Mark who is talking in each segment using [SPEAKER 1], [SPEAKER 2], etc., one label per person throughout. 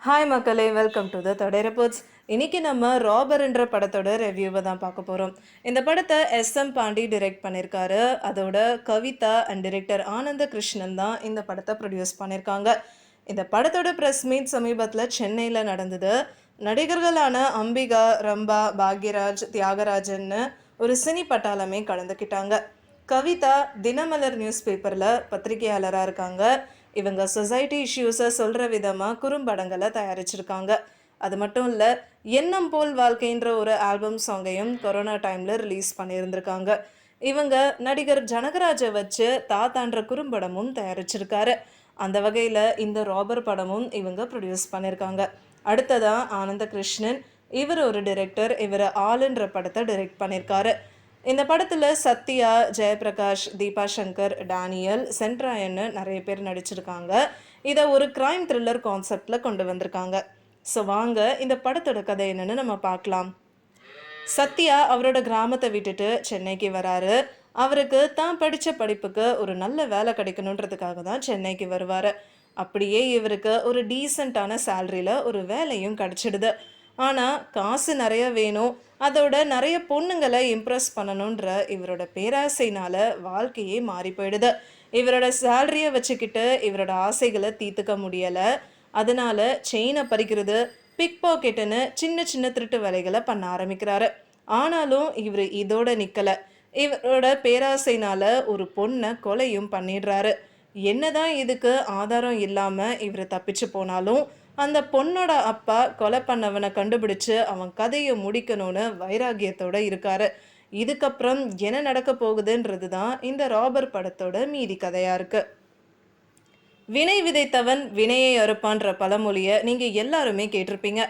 [SPEAKER 1] Hi மக்களே welcome to the தொடை reports இன்னைக்கு நம்ம ராபர்ன்ற படத்தோட ரிவ்யூவை தான் பார்க்க போகிறோம் இந்த படத்தை எஸ் எம் பாண்டி டிரெக்ட் பண்ணியிருக்காரு அதோட கவிதா அண்ட் டிரெக்டர் ஆனந்த கிருஷ்ணன் தான் இந்த படத்தை ப்ரொடியூஸ் பண்ணியிருக்காங்க இந்த படத்தோட ப்ரெஸ் மீட் சமீபத்தில் சென்னையில் நடந்தது. நடிகர்களான அம்பிகா ரம்பா பாக்யராஜ் தியாகராஜன்னு ஒரு சினி பட்டாளமே கலந்துக்கிட்டாங்க. கவிதா தினமலர் நியூஸ் பேப்பரில் பத்திரிகையாளராக இருக்காங்க. இவங்க சொசைட்டி இஷ்யூஸை சொல்கிற விதமாக குறும்படங்களை தயாரிச்சிருக்காங்க. அது மட்டும் இல்லை எண்ணம் போல் வாழ்க்கைன்ற ஒரு ஆல்பம் சாங்கையும் கொரோனா டைமில் ரிலீஸ் பண்ணியிருந்திருக்காங்க. இவங்க நடிகர் ஜனகராஜை வச்சு தாத்தான்ற குறும்படமும் தயாரிச்சிருக்காரு. அந்த வகையில் இந்த ராபர் படமும் இவங்க ப்ரொடியூஸ் பண்ணியிருக்காங்க அடுத்ததான் ஆனந்த கிருஷ்ணன் இவர் ஒரு டிரெக்டர் இவர் ஆளுன்ற படத்தை டிரெக்ட் பண்ணியிருக்காரு இந்த படத்தில் சத்யா ஜெயபிரகாஷ் தீபா சங்கர் டேனியல் சென்ட்ராயன்னு நிறைய பேர் நடிச்சிருக்காங்க. இதை ஒரு கிரைம் த்ரில்லர் கான்செப்டில் கொண்டு வந்திருக்காங்க. ஸோ வாங்க இந்த படத்தோட கதை என்னென்னு நம்ம பார்க்கலாம். சத்யா அவரோட கிராமத்தை விட்டுட்டு சென்னைக்கு வராரு. அவருக்கு தான் படித்த படிப்புக்கு ஒரு நல்ல வேலை கிடைக்கணுன்றதுக்காக தான் சென்னைக்கு வருவார். அப்படியே இவருக்கு ஒரு டீசெண்டான சேலரியில் ஒரு வேலையும் கிடச்சிடுது. ஆனால் காசு நிறைய வேணும். அதோட நிறைய பொண்ணுங்களை இம்ப்ரெஸ் பண்ணணுன்ற இவரோட பேராசைனால வாழ்க்கையே மாறி போயிடுது. இவரோட சேலரியை வச்சுக்கிட்டு இவரோட ஆசைகளை தீர்த்துக்க முடியலை. அதனால செயினை பறிக்கிறது பிக் பாக்கெட்டுன்னு சின்ன சின்ன திருட்டு வேலைகளை பண்ண ஆரம்பிக்கிறாரு. ஆனாலும் இவர் இதோட நிற்கலை இவரோட பேராசைனால ஒரு பொண்ணை கொலையும் பண்ணிடுறாரு. என்னதான் இதுக்கு ஆதாரம் இல்லாமல் இவர் தப்பிச்சு போனாலும் அந்த பொண்ணோட அப்பா கொலை பண்ணவனை கண்டுபிடிச்சு அவன் கதையை முடிக்கணும்னு வைராகியத்தோட இருக்காரு. இதுக்கப்புறம் என்ன நடக்க போகுதுன்றது தான் இந்த ராபர் படத்தோட மீதி கதையா இருக்கு. வினை விதைத்தவன் வினையை அறுப்பான்ற பழமொழியை நீங்க எல்லாருமே கேட்டிருப்பீங்க.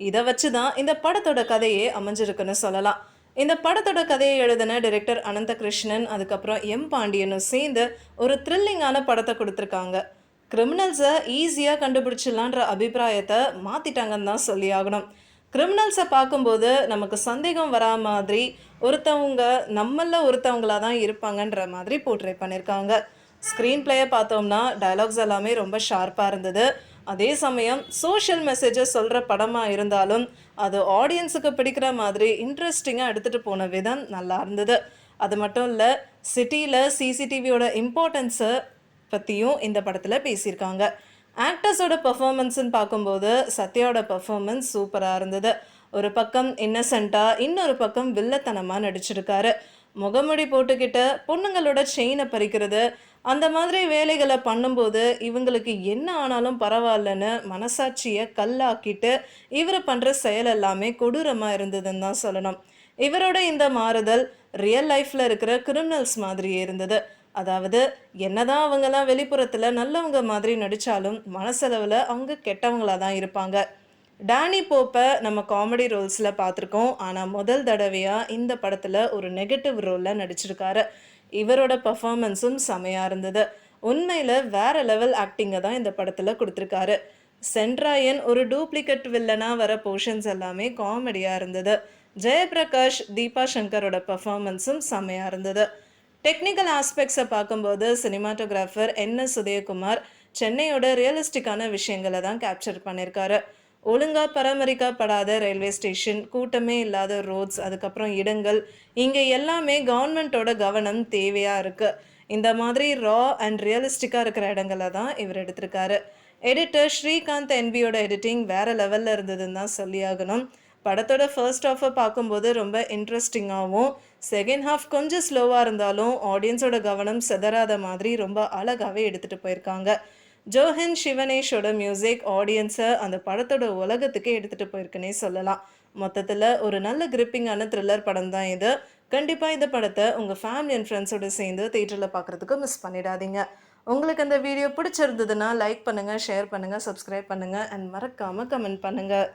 [SPEAKER 1] இதை வச்சு தான் இந்த படத்தோட கதையே அமைஞ்சிருக்குன்னு சொல்லலாம். இந்த படத்தோட கதையை எழுதின டிரெக்டர் அனந்த கிருஷ்ணன் அதுக்கப்புறம் எம் பாண்டியனும் சேர்ந்து ஒரு த்ரில்லிங்கான படத்தை கொடுத்துருக்காங்க. கிரிமினல்ஸை ஈஸியாக கண்டுபிடிச்சிடலான்ற அபிப்பிராயத்தை மாற்றிட்டாங்கன்னு தான் சொல்லி ஆகணும். கிரிமினல்ஸை பார்க்கும்போது நமக்கு சந்தேகம் வரா மாதிரி ஒருத்தவங்க நம்மளில் ஒருத்தவங்களாக தான் இருப்பாங்கன்ற மாதிரி போர்ட்ரே பண்ணியிருக்காங்க ஸ்க்ரீன் பிளேயை பார்த்தோம்னா டைலாக்ஸ் எல்லாமே ரொம்ப ஷார்ப்பாக இருந்தது. அதே சமயம் சோஷியல் மெசேஜஸ் சொல்கிற படமாக இருந்தாலும் அது ஆடியன்ஸுக்கு பிடிக்கிற மாதிரி இன்ட்ரெஸ்டிங்காக எடுத்துகிட்டு போன விதம் நல்லா இருந்தது. அது மட்டும் இல்லை சிட்டியில் சிசிடிவியோட இம்பார்ட்டன்ஸை பற்றியும் இந்த படத்தில் பேசியிருக்காங்க. ஆக்டர்ஸோட பர்ஃபார்மன்ஸ்னு பார்க்கும்போது சத்யாவோட பர்ஃபார்மன்ஸ் சூப்பராக இருந்தது. ஒரு பக்கம் இன்னசென்ட்டாக இன்னொரு பக்கம் வில்லத்தனமாக நடிச்சிருக்காரு. முகமுடி போட்டுக்கிட்ட பொண்ணுங்களோட செயினை பறிக்கிறது அந்த மாதிரி வேலைகளை பண்ணும்போது இவங்களுக்கு என்ன ஆனாலும் பரவாயில்லன்னு மனசாட்சியை கல்லாக்கிட்டு இவர் பண்ணுற செயல் எல்லாமே கொடூரமாக இருந்ததுன்னு தான் சொல்லணும். இவரோட இந்த மாறுதல் ரியல் லைஃப்பில் இருக்கிற கிரிமினல்ஸ் மாதிரியே இருந்தது. அதாவது என்னதான் அவங்கெல்லாம் வெளிப்புறத்தில் நல்லவங்க மாதிரி நடித்தாலும் மனசளவில் அவங்க கெட்டவங்களாக தான் இருப்பாங்க. டேனி போப்பை நம்ம காமெடி ரோல்ஸில் பார்த்துருக்கோம் ஆனால் முதல் தடவையாக இந்த படத்தில் ஒரு நெகட்டிவ் ரோலில் நடிச்சிருக்காரு. இவரோட பர்ஃபாமன்ஸும் செமையாக இருந்தது. உண்மையில் வேற லெவல் ஆக்டிங்கை தான் இந்த படத்தில் கொடுத்துருக்காரு. சென்ட்ராயன் ஒரு டூப்ளிகேட் வில்லனாக வர போர்ஷன்ஸ் எல்லாமே காமெடியாக இருந்தது. ஜெயபிரகாஷ் தீபா சங்கரோட பர்ஃபாமன்ஸும் செமையாக இருந்தது. டெக்னிக்கல் ஆஸ்பெக்ட்ஸை பார்க்கும்போது சினிமாட்டோகிராஃபர் என் எஸ் உதயகுமார் சென்னையோட ரியலிஸ்டிக்கான விஷயங்களை தான் கேப்சர் பண்ணியிருக்காரு ஒழுங்காக பராமரிக்கப்படாத ரயில்வே ஸ்டேஷன் கூட்டமே இல்லாத ரோட்ஸ் அதுக்கப்புறம் இடங்கள் இங்கே எல்லாமே கவர்மெண்ட்டோட கவனம் தேவையாக இருக்குது இந்த மாதிரி ரா அண்ட் ரியலிஸ்டிக்காக இருக்கிற இடங்களை தான் இவர் எடுத்திருக்காரு. எடிட்டர் ஸ்ரீகாந்த் என்பியோட எடிட்டிங் வேறு லெவலில் இருந்ததுன்னு தான் சொல்லியாகணும். படத்தோட ஃபர்ஸ்ட் ஹாஃபை பார்க்கும்போது ரொம்ப இன்ட்ரெஸ்டிங்காகவும் செகண்ட் ஹாஃப் கொஞ்சம் ஸ்லோவாக இருந்தாலும் ஆடியன்ஸோட கவனம் செதறாத மாதிரி ரொம்ப அழகாகவே எடுத்துகிட்டு போயிருக்காங்க. ஜோஹன் சிவனேஷோட மியூசிக் ஆடியன்ஸை அந்த படத்தோட உலகத்துக்கே எடுத்துகிட்டு போயிருக்குன்னே சொல்லலாம். மொத்தத்தில் ஒரு நல்ல கிரிப்பிங்கான த்ரில்லர் படம் தான் இது. கண்டிப்பாக இந்த படத்தை உங்கள் ஃபேமிலி அண்ட் ஃப்ரெண்ட்ஸோடு சேர்ந்து தேட்டரில் பார்க்குறதுக்கு மிஸ் பண்ணிடாதீங்க. உங்களுக்கு அந்த வீடியோ பிடிச்சிருந்ததுன்னா லைக் பண்ணுங்கள் ஷேர் பண்ணுங்கள் சப்ஸ்கிரைப் பண்ணுங்கள் அண்ட் மறக்காமல் கமெண்ட் பண்ணுங்கள்